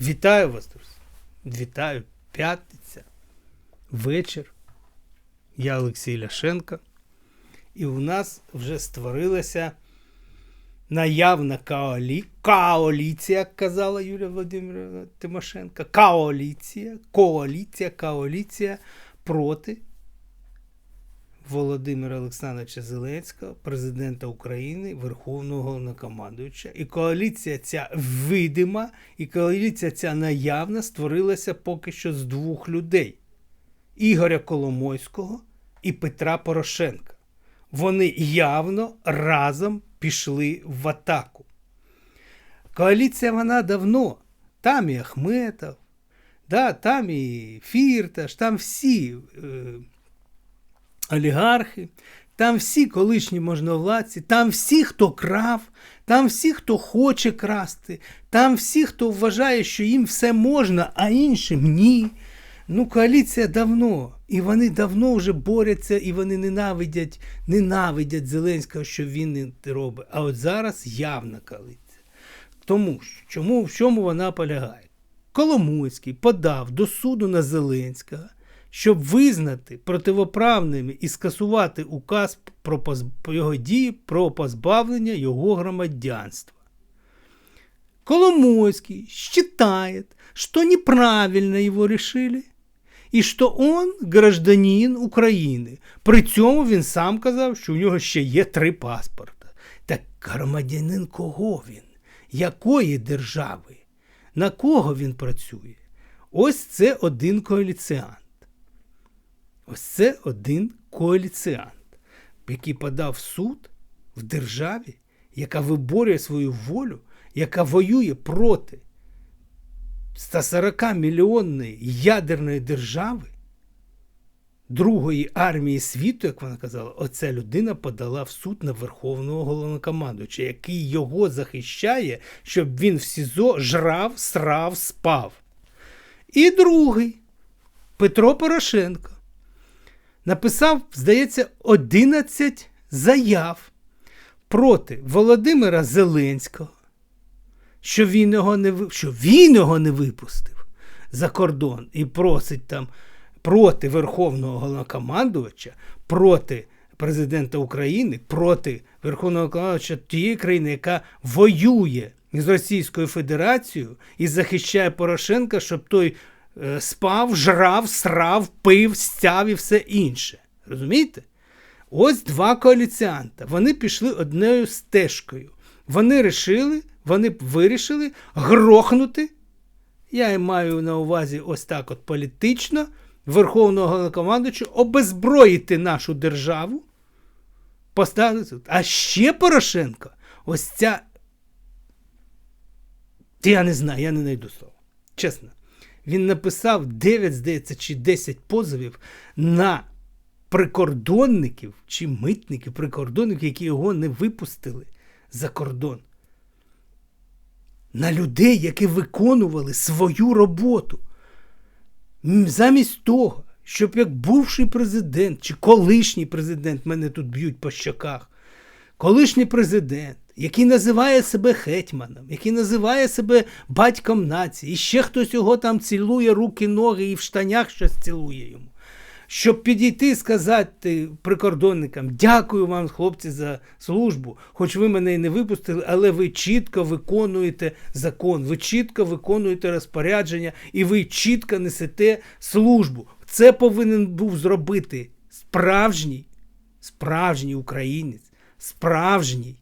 Вітаю вас, друзі. Вітаю. П'ятниця. Вечір. Я Олексій Ляшенко. І у нас вже створилася наявна коалі... коаліція, як казала Юлія Володимирівна Тимошенко. Коаліція, коаліція, коаліція проти Володимира Олександровича Зеленського, президента України, Верховного Головнокомандуюча. І коаліція ця видима, і коаліція ця наявна створилася поки що з двох людей: Ігоря Коломойського і Петра Порошенка. Вони явно разом пішли в атаку. Коаліція вона давно. Там і Ахметов, да, там і Фірташ, там всі. Е, олігархи, там всі колишні можновладці, там всі, хто крав, там всі, хто хоче красти, там всі, хто вважає, що їм все можна, а іншим ні. Ну, коаліція давно. І вони давно вже борються, і вони ненавидять, ненавидять Зеленського, що він не робить. А от зараз явна коаліція. Тому що чому, в чому вона полягає? Коломойський подав до суду на Зеленського щоб визнати противоправними і скасувати указ про його дії про позбавлення його громадянства. Коломойский считает, что неправильно его решили, і що он гражданин України. При цьому він сам казав, що у нього ще є три паспорта. Так громадянин кого він? Якої держави? На кого він працює? Ось це один коаліціант. Ось це один коаліціант, який подав суд в державі, яка виборює свою волю, яка воює проти 140 мільйонної ядерної держави, Другої армії світу, як вона казала, оця людина подала в суд на Верховного головнокомандуюча, який його захищає, щоб він в СІЗО жрав, срав, спав. І другий Петро Порошенко написав, здається, 11 заяв проти Володимира Зеленського, що він його не що він його не випустив за кордон і просить там проти Верховного Головнокомандувача, проти президента України, проти Верховного Головнокомандувача тієї країни, яка воює з Російською Федерацією і захищає Порошенка, щоб той спав, жрав, срав, пив, стяв і все інше. Розумієте? Ось два коаліціанта. Вони пішли одною стежкою. Вони рішили, вони вирішили грохнути. Я маю на увазі ось так от політично, Верховного Головнокомандуюча, обезброїти нашу державу. Поставити. тут. А ще Порошенко, ось ця. Я не знаю, я не знайду слова. Чесно. Він написав 9, здається, чи 10 позовів на прикордонників чи митників, прикордонників, які його не випустили за кордон. На людей, які виконували свою роботу. Замість того, щоб як бувший президент чи колишній президент, мене тут б'ють по щоках, колишній президент який називає себе гетьманом, який називає себе батьком нації, і ще хтось його там цілує руки, ноги і в штанях щось цілує йому. Щоб підійти і сказати прикордонникам, дякую вам, хлопці, за службу, хоч ви мене і не випустили, але ви чітко виконуєте закон, ви чітко виконуєте розпорядження і ви чітко несете службу. Це повинен був зробити справжній, справжній українець, справжній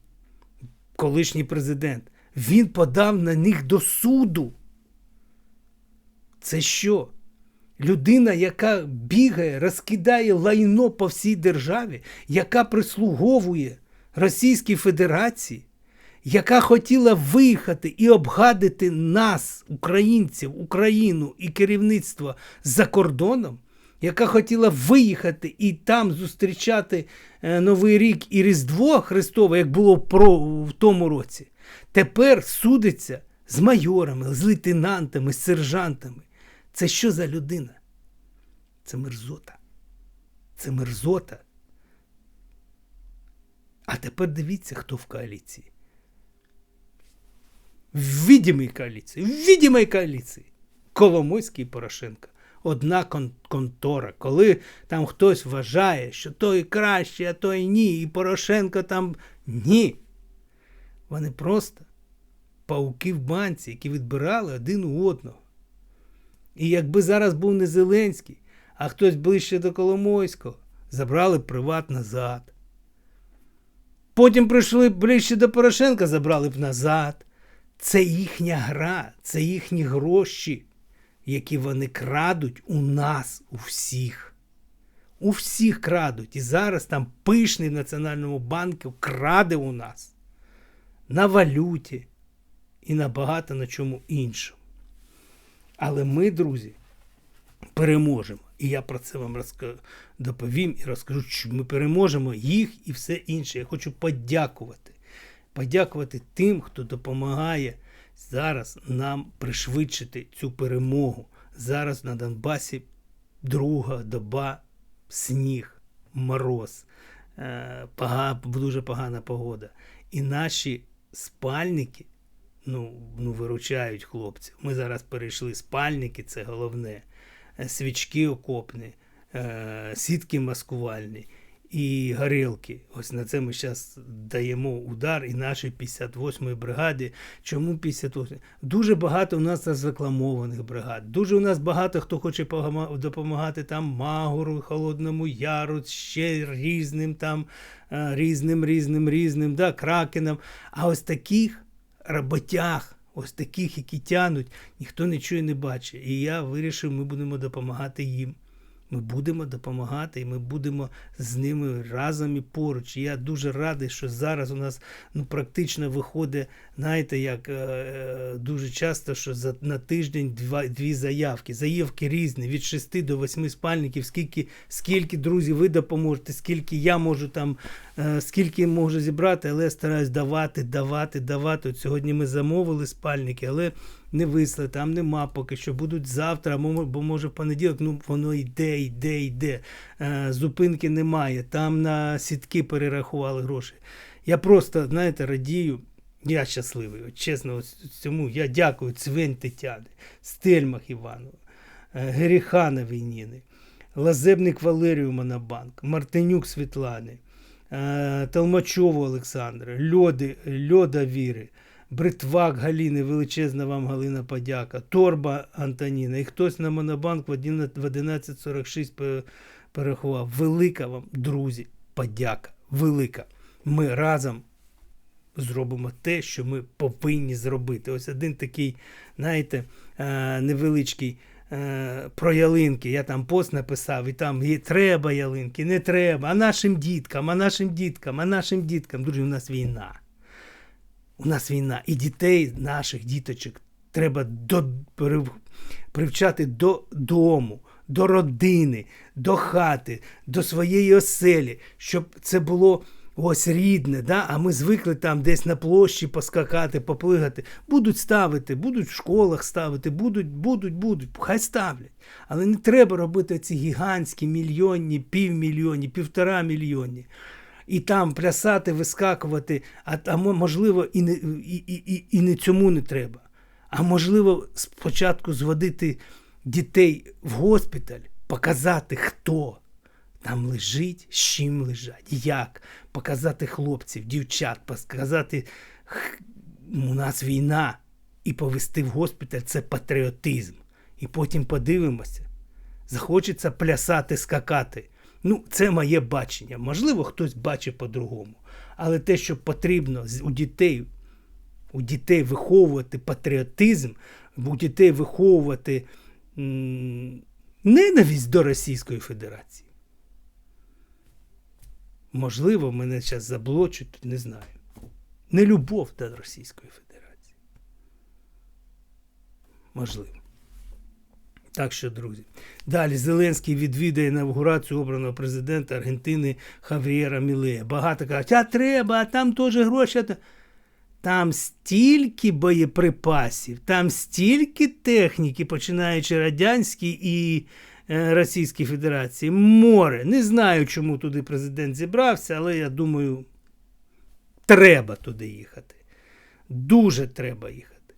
колишній президент. Він подав на них до суду. Це що? Людина, яка бігає, розкидає лайно по всій державі, яка прислуговує Російській Федерації, яка хотіла виїхати і обгадити нас, українців, Україну і керівництво за кордоном яка хотіла виїхати і там зустрічати е, Новий рік і Різдво Христове, як було в тому році, тепер судиться з майорами, з лейтенантами, з сержантами. Це що за людина? Це мерзота. Це мерзота. А тепер дивіться, хто в коаліції. в видимій коаліції, в видимій коаліції. Коломойський і Порошенко. Одна кон- контора. Коли там хтось вважає, що той краще, а той ні, і Порошенко там ні. Вони просто пауки в банці, які відбирали один у одного. І якби зараз був не Зеленський, а хтось ближче до Коломойського, забрали б приват назад. Потім прийшли ближче до Порошенка, забрали б назад. Це їхня гра, це їхні гроші, які вони крадуть у нас, у всіх. У всіх крадуть. І зараз там пишний в Національному банку краде у нас на валюті і на багато на чому іншому. Але ми, друзі, переможемо. І я про це вам доповім і розкажу, що ми переможемо їх і все інше. Я хочу подякувати. Подякувати тим, хто допомагає зараз нам пришвидшити цю перемогу. Зараз на Донбасі друга доба, сніг, мороз, е, пога... дуже погана погода. І наші спальники ну, ну, виручають хлопців. Ми зараз перейшли спальники, це головне, е, свічки окопні, е, сітки маскувальні і горілки. Ось на це ми зараз даємо удар і нашій 58-ї бригаді. Чому 58? Дуже багато у нас розрекламованих бригад. Дуже у нас багато хто хоче допомагати там Магору, Холодному Яру, ще різним там, е, різним, різним, різним, да, кракенам. А ось таких роботяг, ось таких, які тянуть, ніхто чує, не бачить. І я вирішив, ми будемо допомагати їм. Ми будемо допомагати, і ми будемо з ними разом і поруч. Я дуже радий, що зараз у нас ну, практично виходить, знаєте, як е, е, дуже часто, що за, на тиждень два, дві заявки. Заявки різні, від 6 до 8 спальників, скільки, скільки друзі, ви допоможете, скільки я можу там, е, скільки можу зібрати, але я стараюсь давати, давати, давати. От сьогодні ми замовили спальники, але не вислали, там нема поки що. Будуть завтра, бо може в понеділок. Ну воно йде, йде, йде. Е, зупинки немає. Там на сітки перерахували гроші. Я просто, знаєте, радію. Я щасливий, от чесно, ось цьому. Я дякую Цвень Тетяни, Стельмах Іванову, е, Геріхановій Ніни, Лазебник Валерію Монобанк, Мартинюк Світлани, е, Толмачову Олександра, Льоди, Льода Віри, Бритвак Галіни, величезна вам Галина подяка, Торба Антоніна. І хтось на Монобанк в 11.46 пе- перерахував. Велика вам, друзі, подяка. Велика. Ми разом зробимо те, що ми повинні зробити. Ось один такий, знаєте, е, невеличкий. е, Про ялинки, я там пост написав, і там є, треба ялинки, не треба, а нашим діткам, а нашим діткам, а нашим діткам. Друзі, у нас війна. У нас війна. І дітей, наших діточок, треба до, привчати до дому, до родини, до хати, до своєї оселі, щоб це було ось рідне. Да? А ми звикли там десь на площі поскакати, поплигати. Будуть ставити, будуть в школах ставити, будуть, будуть, будуть. Хай ставлять. Але не треба робити ці гігантські мільйонні, півмільйонні, півтора мільйонні і там плясати, вискакувати, а, а можливо, і не, і, і, і, не цьому не треба. А можливо, спочатку зводити дітей в госпіталь, показати, хто там лежить, з чим лежать, як, показати хлопців, дівчат, показати, у нас війна, і повести в госпіталь це патріотизм. І потім подивимося, захочеться плясати, скакати. Ну, це моє бачення. Можливо, хтось бачить по-другому. Але те, що потрібно у дітей, у дітей виховувати патріотизм, у дітей виховувати м, ненависть до Російської Федерації. Можливо, мене зараз заблочуть, не знаю. Не любов до Російської Федерації. Можливо. Так що, друзі. Далі Зеленський відвідає інавгурацію обраного президента Аргентини Хаврієра Мілея. Багато кажуть, а треба, а там теж гроші. Там стільки боєприпасів, там стільки техніки, починаючи радянські і е, Російській Федерації. Море. Не знаю, чому туди президент зібрався, але я думаю, треба туди їхати. Дуже треба їхати.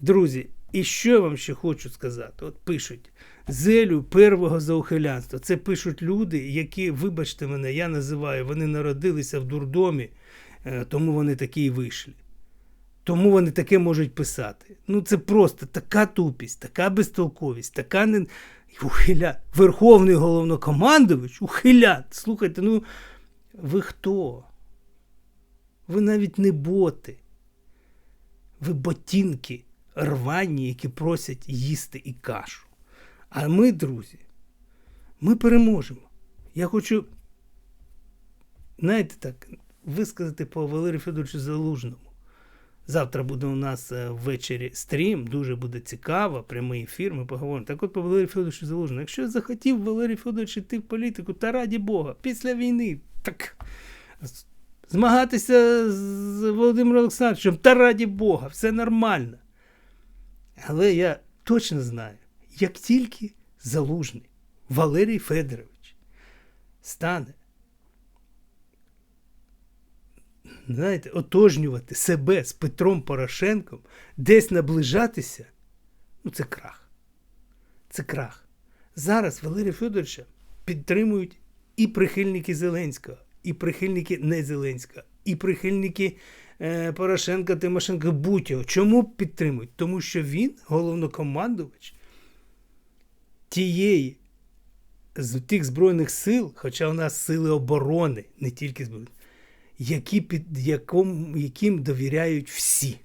Друзі, і що я вам ще хочу сказати? От пишуть зелю первого за ухилянство. Це пишуть люди, які, вибачте мене, я називаю, вони народилися в дурдомі, е, тому вони такі і вийшли. Тому вони таке можуть писати. Ну, це просто така тупість, така безтолковість, така не. Ухиля... Верховний головнокомандувач, ухилят. Слухайте, ну ви хто? Ви навіть не боти. Ви ботинки рвані, які просять їсти і кашу. А ми, друзі, ми переможемо. Я хочу, знаєте так, висказати по Валерію Федоровичу Залужному. Завтра буде у нас е, ввечері стрім, дуже буде цікаво, прямий ефір, ми поговоримо. Так от по Валерію Федоровичу Залужному. Якщо захотів Валерій Федорович йти в політику, та раді Бога, після війни, так змагатися з Володимиром Олександровичем, та раді Бога, все нормально. Але я точно знаю, як тільки Залужний Валерій Федорович стане знаєте, отожнювати себе з Петром Порошенком, десь наближатися, ну це крах. Це крах. Зараз Валерія Федоровича підтримують і прихильники Зеленського, і прихильники не Зеленського, і прихильники Порошенка, Тимошенка, будь-його. Чому підтримують? Тому що він головнокомандувач тієї з тих Збройних сил, хоча у нас сили оборони, не тільки збройні, які під, яком, яким довіряють всі.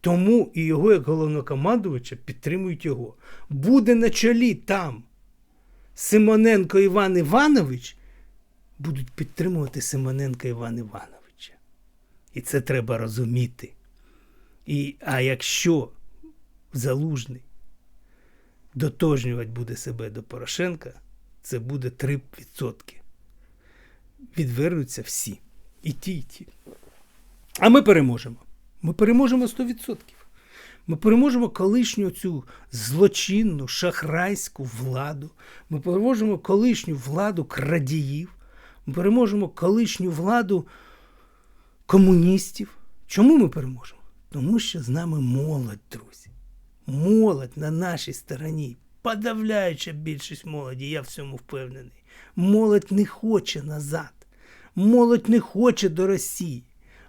Тому і його, як головнокомандувача, підтримують його. Буде на чолі там Симоненко Іван Іванович, будуть підтримувати Симоненка Іван Івановича. І це треба розуміти. І, А якщо залужний дотожнювати буде себе до Порошенка, це буде 3%. Відвернуться всі. І ті, і ті. А ми переможемо. Ми переможемо 100%. Ми переможемо колишню цю злочинну шахрайську владу. Ми переможемо колишню владу крадіїв. Ми переможемо колишню владу комуністів. Чому ми переможемо? Тому що з нами молодь, друзі. Молодь на нашій стороні. Подавляюча більшість молоді, я в цьому впевнений. Молодь не хоче назад. Молодь не хоче до Росії.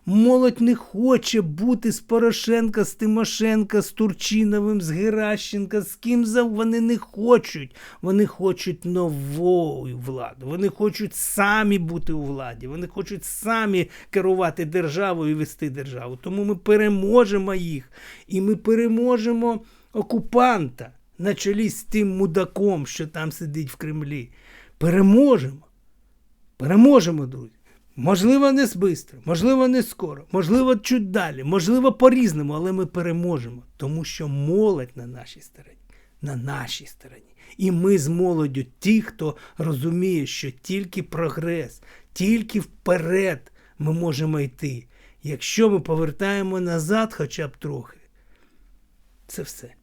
Молодь не хоче бути з Порошенка, з Тимошенка, з Турчиновим, з Геращенка, з ким за вони не хочуть. Вони хочуть нової влади. Вони хочуть самі бути у владі. Вони хочуть самі керувати державою і вести державу. Тому ми переможемо їх. І ми переможемо окупанта на чолі з тим мудаком, що там сидить в Кремлі. Переможемо. Переможемо, друзі. Можливо, не швидко, можливо, не скоро, можливо, чуть далі, можливо, по-різному, але ми переможемо, тому що молодь на нашій стороні, на нашій стороні. І ми з молоддю ті, хто розуміє, що тільки прогрес, тільки вперед ми можемо йти. Якщо ми повертаємо назад хоча б трохи, це все.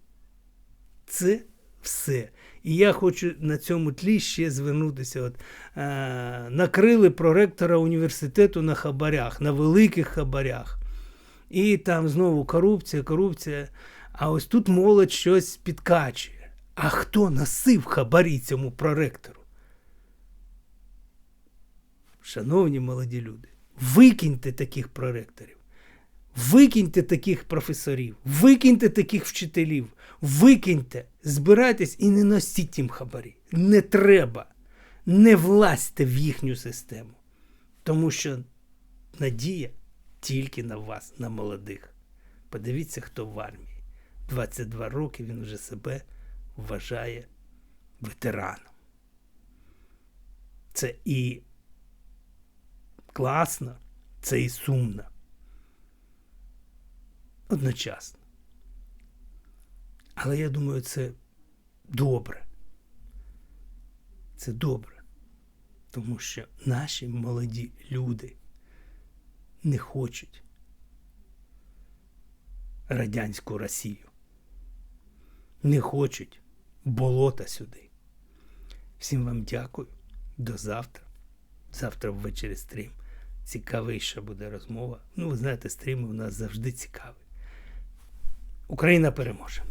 Це все. І я хочу на цьому тлі ще звернутися. От, е, Накрили проректора університету на хабарях, на великих хабарях. І там знову корупція, корупція. А ось тут молодь щось підкачує. А хто носив хабарі цьому проректору? Шановні молоді люди, викиньте таких проректорів. Викиньте таких професорів, викиньте таких вчителів, викиньте, збирайтесь і не носіть їм хабарі. Не треба. Не влазьте в їхню систему. Тому що надія тільки на вас, на молодих. Подивіться, хто в армії. 22 роки він вже себе вважає ветераном. Це і класно, це і сумно одночасно. Але я думаю, це добре. Це добре. Тому що наші молоді люди не хочуть радянську Росію. Не хочуть болота сюди. Всім вам дякую. До завтра. Завтра ввечері стрім. Цікавіша буде розмова. Ну, ви знаєте, стріми у нас завжди цікаві. Україна переможе.